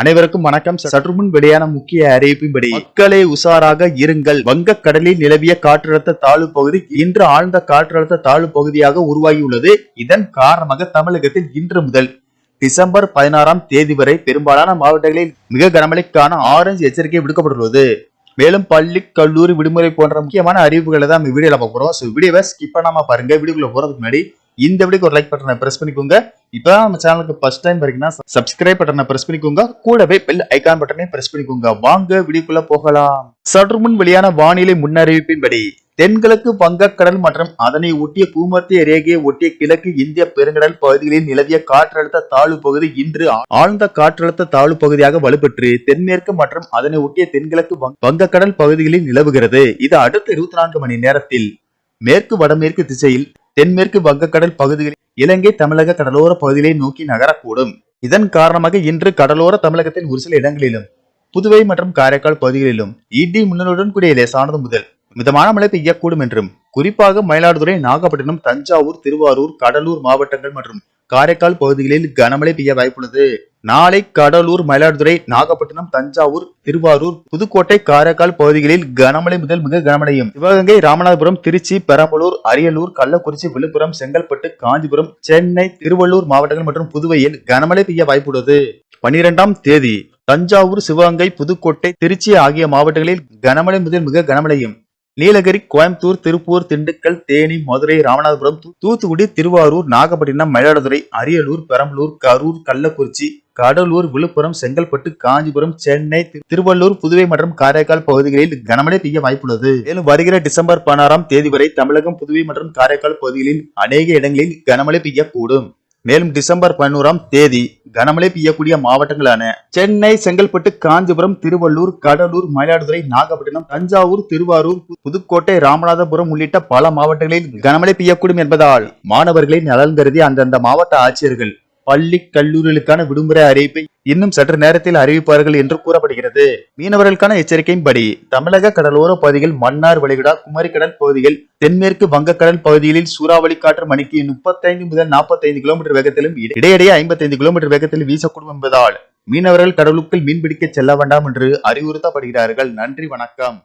அனைவருக்கும் வணக்கம். சற்று முன் வெளியான முக்கிய அறிவிப்பின்படி மக்களே உஷாராக இருங்கள். வங்கக் கடலில் நிலவிய காற்றழுத்த தாழ்வு பகுதி இன்று ஆழ்ந்த காற்றழுத்த தாழ்வு பகுதியாக உருவாகியுள்ளது. இதன் காரணமாக தமிழகத்தில் இன்று முதல் டிசம்பர் பதினாறாம் தேதி வரை பெரும்பாலான மாவட்டங்களில் மிக கனமழைக்கான ஆரஞ்சு எச்சரிக்கை விடுக்கப்பட்டுள்ளது. மேலும் பள்ளி கல்லூரி விடுமுறை போன்ற முக்கியமான அறிவிப்புகளை தான் நம்ம வீடியோவில் பார்க்குறோம் ஸோ வீடியோவை ஸ்கிப் பண்ணாமல் பாருங்க. வீடியோக்குள்ள போகிறதுக்கு முன்னாடி இந்த வீடியோக்கு ஒரு லைக் பட்டனை பிரஸ் பண்ணிக்கோங்க. இப்போ நம்ம சேனலுக்கு ஃபர்ஸ்ட் டைம் வரீங்கன்னா சப்ஸ்கிரைப் பட்டனை பிரஸ் பண்ணிக்கோங்க. கூடவே பெல் ஐக்கான் பட்டனை பிரஸ் பண்ணிக்கோங்க. வாங்க வீடியோக்குள்ள போகலாம். சற்று முன் வெளியான வானிலை முன்னறிவிப்பின்படி தென்கிழக்கு வங்கக்கடல் மற்றும் அதனை ஒட்டிய பூமத்திய ரேகையை ஒட்டிய கிழக்கு இந்திய பெருங்கடல் பகுதிகளில் நிலவிய காற்றழுத்த தாழ்வு பகுதி இன்று ஆழ்ந்த காற்றழுத்த தாழ்வு பகுதியாக வலுப்பெற்று தென்மேற்கு மற்றும் அதனை ஒட்டிய தென்கிழக்கு வங்கக்கடல் பகுதிகளில் நிலவுகிறது. இது அடுத்த இருபத்தி நான்கு மணி நேரத்தில் மேற்கு வடமேற்கு திசையில் தென்மேற்கு வங்கக்கடல் பகுதிகளில் இலங்கை தமிழக கடலோர பகுதிகளை நோக்கி நகரக்கூடும். இதன் காரணமாக இன்று கடலோர தமிழகத்தின் ஒரு சில இடங்களிலும் புதுவை மற்றும் காரைக்கால் பகுதிகளிலும் இடி மின்னலுடன் கூடிய லேசானது முதல் மிதமான மழை பெய்யக்கூடும் என்றும் குறிப்பாக மயிலாடுதுறை நாகப்பட்டினம் தஞ்சாவூர் திருவாரூர் கடலூர் மாவட்டங்கள் மற்றும் காரைக்கால் பகுதிகளில் கனமழை பெய்ய வாய்ப்புள்ளது. நாளை கடலூர் மயிலாடுதுறை நாகப்பட்டினம் தஞ்சாவூர் திருவாரூர் புதுக்கோட்டை காரைக்கால் பகுதிகளில் கனமழை முதல் மிக கனமழையும். சிவகங்கை ராமநாதபுரம் திருச்சி பெரம்பலூர் அரியலூர் கள்ளக்குறிச்சி விழுப்புரம் செங்கல்பட்டு காஞ்சிபுரம் சென்னை திருவள்ளூர் மாவட்டங்கள் மற்றும் புதுவையில் கனமழை பெய்ய வாய்ப்புள்ளது. பனிரெண்டாம் தேதி தஞ்சாவூர் சிவகங்கை புதுக்கோட்டை திருச்சி ஆகிய மாவட்டங்களில் கனமழை முதல் மிக கனமழையும். நீலகிரி கோயம்புத்தூர் திருப்பூர் திண்டுக்கல் தேனி மதுரை ராமநாதபுரம் தூ- தூத்துக்குடி திருவாரூர் நாகப்பட்டினம் மயிலாடுதுறை அரியலூர் பெரம்பலூர் கரூர் கள்ளக்குறிச்சி கடலூர் விழுப்புரம் செங்கல்பட்டு காஞ்சிபுரம் சென்னை திருவள்ளூர் புதுவை மற்றும் காரைக்கால் பகுதிகளில் கனமழை பெய்ய வாய்ப்புள்ளது. மேலும் வருகிற டிசம்பர் பதினாறாம் தேதி வரை தமிழகம் புதுவை மற்றும் காரைக்கால் பகுதிகளில் அநேக இடங்களில் கனமழை பெய்யக்கூடும். மேலும் டிசம்பர் பதினோராம் தேதி கனமழை பெய்யக்கூடிய மாவட்டங்களான சென்னை செங்கல்பட்டு காஞ்சிபுரம் திருவள்ளூர் கடலூர் மயிலாடுதுறை நாகப்பட்டினம் தஞ்சாவூர் திருவாரூர் புதுக்கோட்டை ராமநாதபுரம் உள்ளிட்ட பல மாவட்டங்களில் கனமழை பெய்யக்கூடும் என்பதால் மாணவர்களின் நலன் கருதி அந்தந்த மாவட்ட ஆட்சியர்கள் பள்ளி கல்லூரிகளுக்கான விடுமுறை அறிவிப்பை இன்னும் சற்று நேரத்தில் அறிவிப்பார்கள் என்று கூறப்படுகிறது. மீனவர்களுக்கான எச்சரிக்கையின்படி தமிழக கடலோர பகுதிகள் மன்னார் வளைகுடா குமரிக்கடல் பகுதிகள் தென்மேற்கு வங்கக்கடல் பகுதிகளில் சூறாவளி காற்று மணிக்கு முப்பத்தைந்து முதல் நாற்பத்தைந்து கிலோமீட்டர் வேகத்திலும் இடையிடையே ஐம்பத்தைந்து கிலோமீட்டர் வேகத்தில் வீசக்கூடும் என்பதால் மீனவர்கள் கடலுக்குள் மீன்பிடிக்க செல்ல வேண்டாம் என்று அறிவுறுத்தப்படுகிறார்கள். நன்றி வணக்கம்.